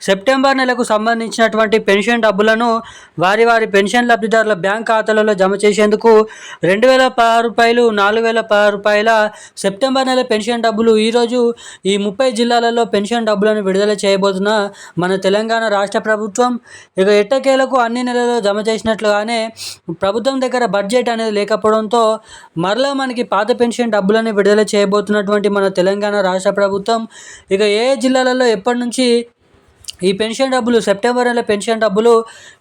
September నెలకు సంబంధించినటువంటి pension డబ్బులను వారి వారి పెన్షన్ లబ్ధిదారుల బ్యాంక్ ఖాతాలలో జమ చేసేందుకు రెండు వేల పదహారు రూపాయలు నాలుగు వేల పదహారు రూపాయల సెప్టెంబర్ నెల పెన్షన్ డబ్బులు ఈరోజు ఈ ముప్పై జిల్లాలలో పెన్షన్ డబ్బులను విడుదల చేయబోతున్న మన తెలంగాణ రాష్ట్ర ప్రభుత్వం. ఇక ఎట్టకేలకు అన్ని నెలల్లో జమ చేసినట్లుగానే ప్రభుత్వం దగ్గర బడ్జెట్ అనేది లేకపోవడంతో మరలా మనకి పాత పెన్షన్ డబ్బులను విడుదల చేయబోతున్నటువంటి మన తెలంగాణ రాష్ట్ర ప్రభుత్వం. ఇక ఏ జిల్లాలలో ఎప్పటి నుంచి ఈ పెన్షన్ డబ్బులు సెప్టెంబర్ నెల పెన్షన్ డబ్బులు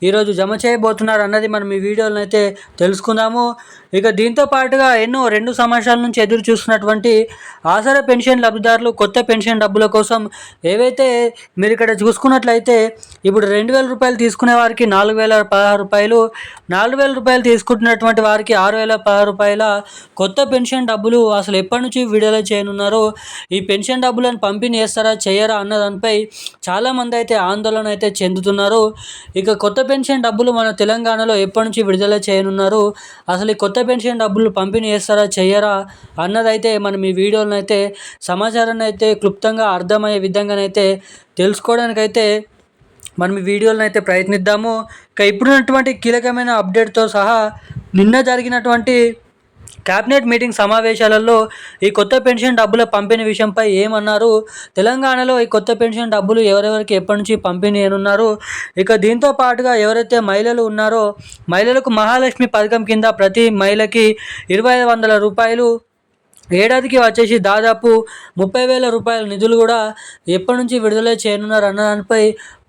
ఈరోజు జమ చేయబోతున్నారు అన్నది మనం ఈ వీడియోలో అయితే తెలుసుకుందాము. ఇక దీంతో పాటుగా ఎన్నో రెండు సంవత్సరాల నుంచి ఎదురు చూస్తున్నటువంటి ఆసరా పెన్షన్ లబ్ధిదారులు కొత్త పెన్షన్ డబ్బుల కోసం ఏవైతే మీరు ఇక్కడ చూసుకున్నట్లయితే ఇప్పుడు రెండు వేల రూపాయలు తీసుకునే వారికి నాలుగు వేల పదహారు రూపాయలు నాలుగు వేల రూపాయలు తీసుకుంటున్నటువంటి వారికి ఆరు వేల పదహారు రూపాయల కొత్త పెన్షన్ డబ్బులు అసలు ఎప్పటి నుంచి విడుదల చేయనున్నారో ఈ పెన్షన్ డబ్బులను పంపిణీ చేస్తారా చేయరా అన్న దానిపై చాలామంది అయితే అయితే ఆందోళన అయితే చెందుతున్నారు ఇక కొత్త పెన్షన్ డబ్బులు మన తెలంగాణలో ఎప్పటి నుంచి విడుదల చేయనున్నారు? అసలు ఈ కొత్త పెన్షన్ డబ్బులు పంపిణీ చేస్తారా చేయరా? అన్నదైతే మనం ఈ వీడియోలను అయితే సమాచారాన్ని అయితే క్లుప్తంగా అర్థమయ్యే విధంగానైతే తెలుసుకోవడానికైతే మనం ఈ వీడియోలను అయితే ప్రయత్నిద్దాము. ఇక ఇప్పుడున్నటువంటి కీలకమైన అప్డేట్తో సహా నిన్న జరిగినటువంటి కేబినెట్ మీటింగ్ సమావేశాలలో ఈ కొత్త పెన్షన్ డబ్బుల పంపిణీ విషయంపై ఏమన్నారు? తెలంగాణలో ఈ కొత్త పెన్షన్ డబ్బులు ఎవరెవరికి ఎప్పటి నుంచి పంపిణీ అనున్నారు ఇక దీంతో పాటుగా ఎవరైతే మహిళలు ఉన్నారో మహిళలకు మహాలక్ష్మి పథకం కింద ప్రతి మహిళకి ఇరవై ఐదు వందల రూపాయలు ఏడాదికి వచ్చేసి దాదాపు ముప్పై వేల రూపాయల నిధులు కూడా ఎప్పటి నుంచి విడుదల చేయనున్నారు అన్న దానిపై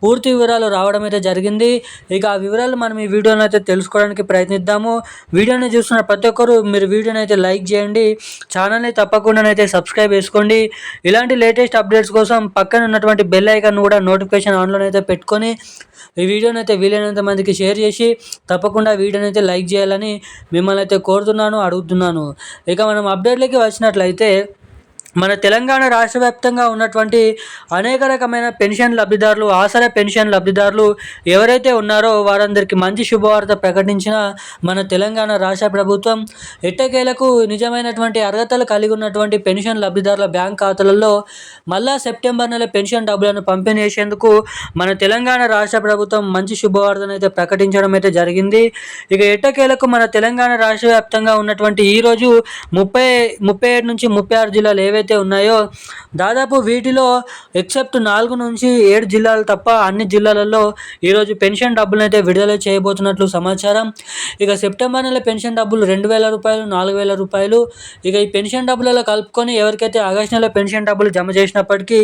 పూర్తి వివరాలు రావడం అయితే జరిగింది. ఇక ఆ వివరాలు మనం ఈ వీడియోని అయితే తెలుసుకోవడానికి ప్రయత్నిద్దాము. వీడియోని చూస్తున్న ప్రతి ఒక్కరు మీరు వీడియోని అయితే లైక్ చేయండి. ఛానల్ని తప్పకుండానైతే సబ్స్క్రైబ్ చేసుకోండి. ఇలాంటి లేటెస్ట్ అప్డేట్స్ కోసం పక్కన ఉన్నటువంటి బెల్ ఐకాన్ కూడా నోటిఫికేషన్ ఆన్లో అయితే పెట్టుకొని ఈ వీడియోని అయితే వీలైనంత మందికి షేర్ చేసి తప్పకుండా వీడియోని అయితే లైక్ చేయాలని మిమ్మల్ని అయితే కోరుతున్నాను అడుగుతున్నాను. ఇక మనం అప్డేట్లకి వచ్చినట్లయితే మన తెలంగాణ రాష్ట్ర వ్యాప్తంగా ఉన్నటువంటి అనేక రకమైన పెన్షన్ లబ్ధిదారులు ఆసరా పెన్షన్ లబ్ధిదారులు ఎవరైతే ఉన్నారో వారందరికీ మంచి శుభవార్త ప్రకటించిన మన తెలంగాణ రాష్ట్ర ప్రభుత్వం ఎట్టకేలకు నిజమైనటువంటి అర్హతలు కలిగి ఉన్నటువంటి పెన్షన్ లబ్ధిదారుల బ్యాంక్ ఖాతాలలో మళ్ళా సెప్టెంబర్ నెల పెన్షన్ డబ్బులను పంపిణీ చేసేందుకు మన తెలంగాణ రాష్ట్ర ప్రభుత్వం మంచి శుభవార్తను అయితే ప్రకటించడం అయితే జరిగింది. ఇక ఎట్టకేలకు మన తెలంగాణ రాష్ట్ర వ్యాప్తంగా ఉన్నటువంటి ఈరోజు ముప్పై ముప్పై ఏడు నుంచి ముప్పై ఆరు జిల్లాలు ఏవైతే ఏవైతే ఉన్నాయో దాదాపు వీటిలో ఎక్సెప్ట్ నాలుగు నుంచి ఏడు జిల్లాలు తప్ప అన్ని జిల్లాలలో ఈరోజు పెన్షన్ డబ్బులను అయితే విడుదల చేయబోతున్నట్లు సమాచారం. ఇక సెప్టెంబర్ నెల పెన్షన్ డబ్బులు రెండు వేల రూపాయలు నాలుగు వేల రూపాయలు. ఇక ఈ పెన్షన్ డబ్బులలో కలుపుకొని ఎవరికైతే ఆగస్టు నెల పెన్షన్ డబ్బులు జమ చేసినప్పటికీ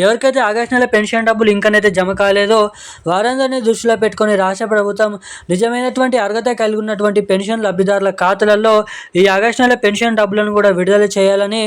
ఎవరికైతే ఆగస్టు నెల పెన్షన్ డబ్బులు ఇంకనైతే జమ కాలేదో వారందరినీ దృష్టిలో పెట్టుకొని రాష్ట్ర ప్రభుత్వం నిజమైనటువంటి అర్హత కలిగి ఉన్నటువంటి పెన్షన్ లబ్ధిదారుల ఖాతాలలో ఈ ఆగస్టు నెల పెన్షన్ డబ్బులను కూడా విడుదల చేయాలని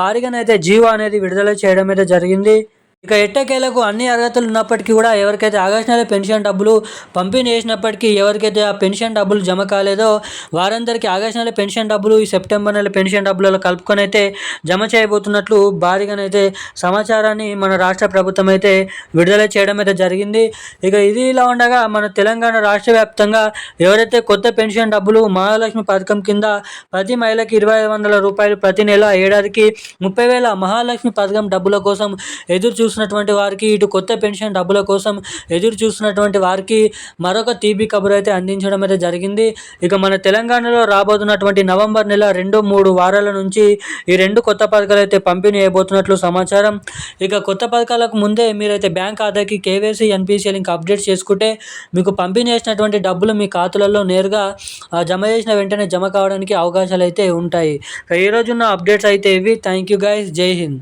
భారీగానైతే జీవో అనేది విడుదల చేయడం అయితే జరిగింది. ఇక ఎట్టకేలకు అన్ని అర్హతలు ఉన్నప్పటికీ కూడా ఎవరికైతే ఆగస్టు నెల పెన్షన్ డబ్బులు పంపిణీ చేసినప్పటికీ ఎవరికైతే ఆ పెన్షన్ డబ్బులు జమ కాలేదో వారందరికీ ఆగస్టు నెల పెన్షన్ డబ్బులు ఈ సెప్టెంబర్ నెల పెన్షన్ డబ్బులలో కలుపుకొని అయితే జమ చేయబోతున్నట్లు భారీగానైతే సమాచారాన్ని మన రాష్ట్ర ప్రభుత్వం అయితే విడుదల చేయడం అయితే జరిగింది. ఇక ఇది ఇలా ఉండగా మన తెలంగాణ రాష్ట్ర వ్యాప్తంగా ఎవరైతే కొత్త పెన్షన్ డబ్బులు మహాలక్ష్మి పథకం కింద ప్రతి మహిళకి ఇరవై వందల రూపాయలు ప్రతి నెల ఏడాదికి ముప్పై వేల మహాలక్ష్మి పథకం డబ్బుల కోసం ఎదురు చూసినటువంటి వారికి ఇటు కొత్త పెన్షన్ డబ్బుల కోసం ఎదురు చూస్తున్నటువంటి వారికి మరొక తీపి కబురు అయితే అందించడం అయితే జరిగింది. ఇక మన తెలంగాణలో రాబోతున్నటువంటి నవంబర్ నెల రెండు మూడు వారాల నుంచి ఈ రెండు కొత్త పథకాలు అయితే పంపిణీ అయిపోతున్నట్లు సమాచారం. ఇక కొత్త పథకాలకు ముందే మీరైతే బ్యాంక్ ఖాతాకి కేవైసీ ఎన్పిసిఎల్ ఇంకా అప్డేట్ చేసుకుంటే మీకు పంపిణీ చేసినటువంటి డబ్బులు మీ ఖాతాలలో నేరుగా జమ చేసిన వెంటనే జమ కావడానికి అవకాశాలు అయితే ఉంటాయి. ఈ రోజున్న అప్డేట్స్ అయితే ఇవి. Thank you guys. జై హింద్.